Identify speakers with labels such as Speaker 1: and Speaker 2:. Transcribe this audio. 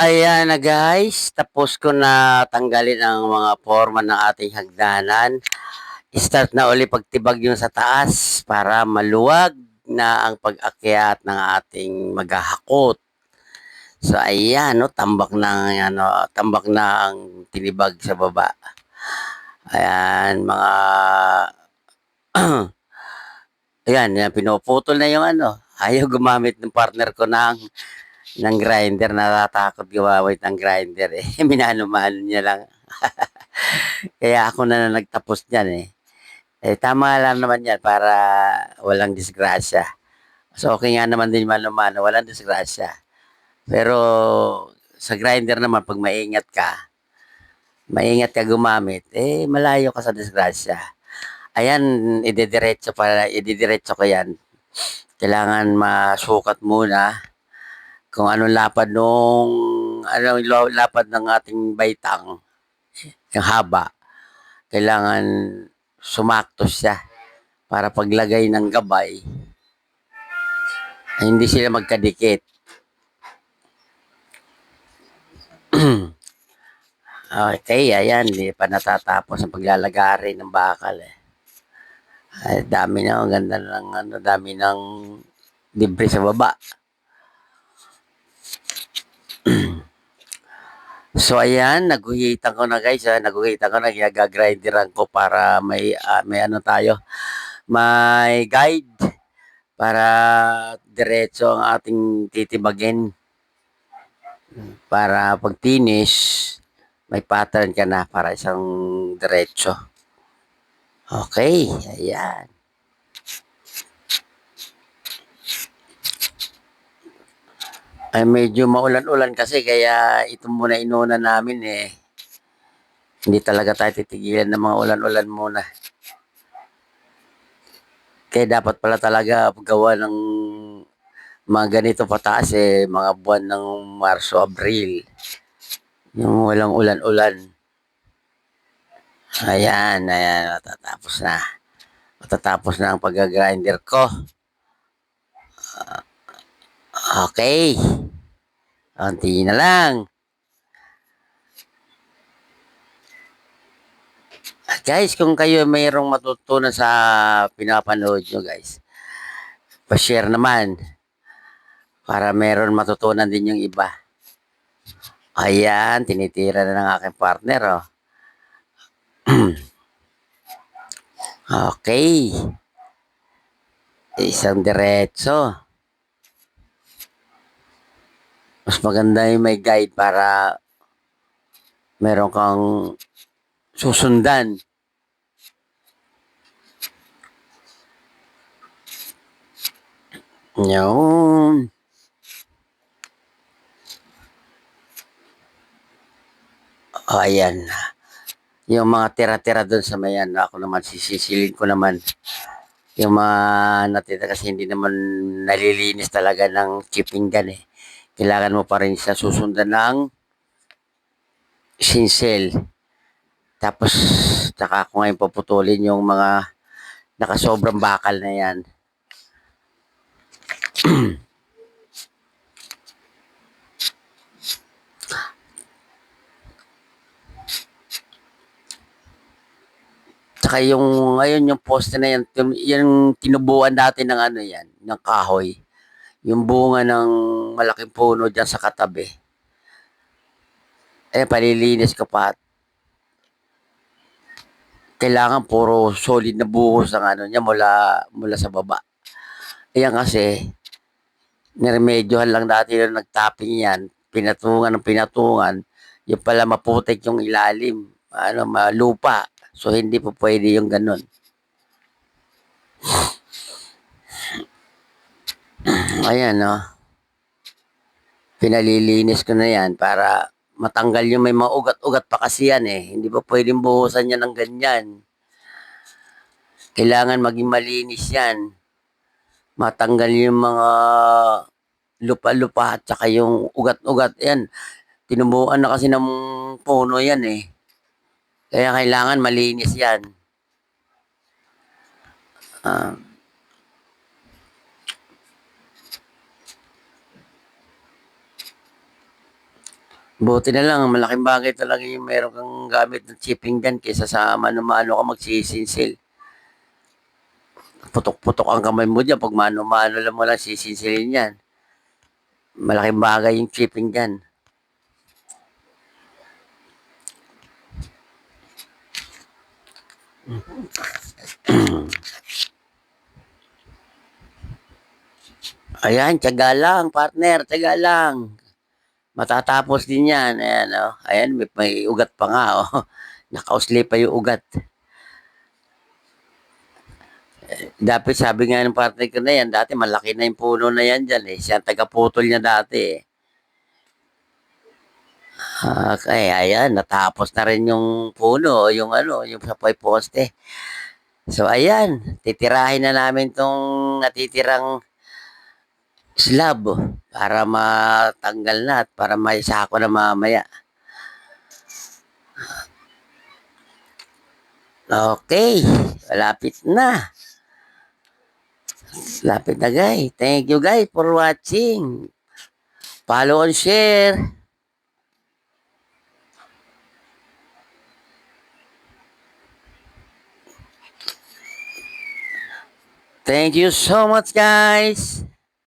Speaker 1: Ayan na guys, tapos ko na tanggalin ang mga forma ng ating hagdanan. Start na uli pagtibag yung sa taas para maluwag na ang pag-akyat ng ating maghahakot. So ayan, no, tambak na ano, tambak na ang tinibag sa baba. Ayan, mga Ayan, yan, pinuputol na yung ano. Ayaw gumamit ng partner ko ng ng grinder. Natatakot gumamit ng grinder eh. Minano-mano niya lang. Kaya ako na na nagtapos niyan eh. Eh, tama lang naman yan para walang disgrasya. So, okay nga naman din mano-mano, walang disgrasya. Pero, sa grinder naman, pag maingat ka, maingat ka gumamit, eh, malayo ka sa disgrasya. Ayan, idediretso para, idediretso ko yan. Kailangan masukat muna kung anong lapad nung, anong lapad ng ating baitang, yung haba. Kailangan sumakto siya para paglagay ng gabay, ay hindi sila magkadikit. okay, ayan, hindi pa natatapos ang paglalagari ng bakal eh. Ay, dami na, ang ganda ng ano, dami ng libre sa baba. So ayan, naguhitan ko na guys, ah, naguhitan ko na, gagagrinderan ko para may, ah, may ano tayo, may guide para diretso ang ating titibagin. Para pag finish, may pattern ka na para isang diretso. Okay, ayan. Ay medyo maulan-ulan kasi kaya ito muna inuna namin eh. Hindi talaga tayo titigilan ng mga ulan-ulan muna. Kaya dapat pala talaga gawa ng mga ganito pataas eh, mga buwan ng Marso, Abril. Yung walang ulan-ulan. Ayan, ayan, matatapos na. Matatapos na ang pag-grinder ko. Ah, okay. Kunti na lang. Guys, kung kayo mayroong matutunan sa pinapanood nyo guys, pa-share naman para meron matutunan din yung iba. Ayan, tinitira na ng aking partner, oh. okay. Isang diretso. Mas maganda yung may guide para meron kang susundan. Yun. O, ayan. Yung mga tira-tira doon sa mayan, ako naman sisisilin ko naman. Yung mga natira kasi hindi naman nalilinis talaga ng chipping gun eh. Kailangan mo pa rin siya susundan ng sinsel. Tapos, tsaka ko ngayon paputulin yung mga nakasobrang bakal na yan. Tsaka yung, ngayon yung poste na yan, yung tinubuan natin ng ano yan, ng kahoy. Yung bunga ng malaking puno dyan sa katabi. Eh, palilinis ko pa. Kailangan puro solid na buhos ang ano niya mula, mula sa baba. Ayan kasi, niremedyohan lang dati na nagtapping yan, pinatungan ng pinatungan, yung pala maputik yung ilalim, ano, malupa. So, hindi po pwede yung ganun. Ayan, no. Pinalilinis ko na yan para matanggal yung may mga ugat-ugat pa kasi yan eh. Hindi pa pwedeng buhusan yan ng ganyan. Kailangan maging malinis yan. Matanggal yung mga lupa-lupa at saka yung ugat-ugat. Yan, tinubuan na kasi ng puno yan eh. Kaya kailangan malinis yan. Ah. Buti na lang, malaking bagay talaga yung meron kang gamit ng chipping gun kaysa sa mano-mano ka magsisinsil. Putok-putok ang kamay mo dyan pag mano-mano lang mo lang sisinsilin yan. Malaking bagay yung chipping gun. Ayan, tiyaga lang, partner, tiyaga lang. Matatapos din yan. Ayan, oh. Ayan, may, may ugat pa nga, oh. Nakausli pa yung ugat. Eh, Dapat sabi nga ng partner ko na yan, dati malaki na yung puno na yan dyan eh. Siya ang taga-putol niya dati eh. Okay, ayan, natapos na rin yung puno, yung ano, yung sa may poste. So, ayan, titirahin na namin tong natitirang slab oh, para matanggal na at para may sako na mamaya. Okay, malapit na. Lapit na guys. Thank you guys for watching. Follow and share. Thank you so much guys.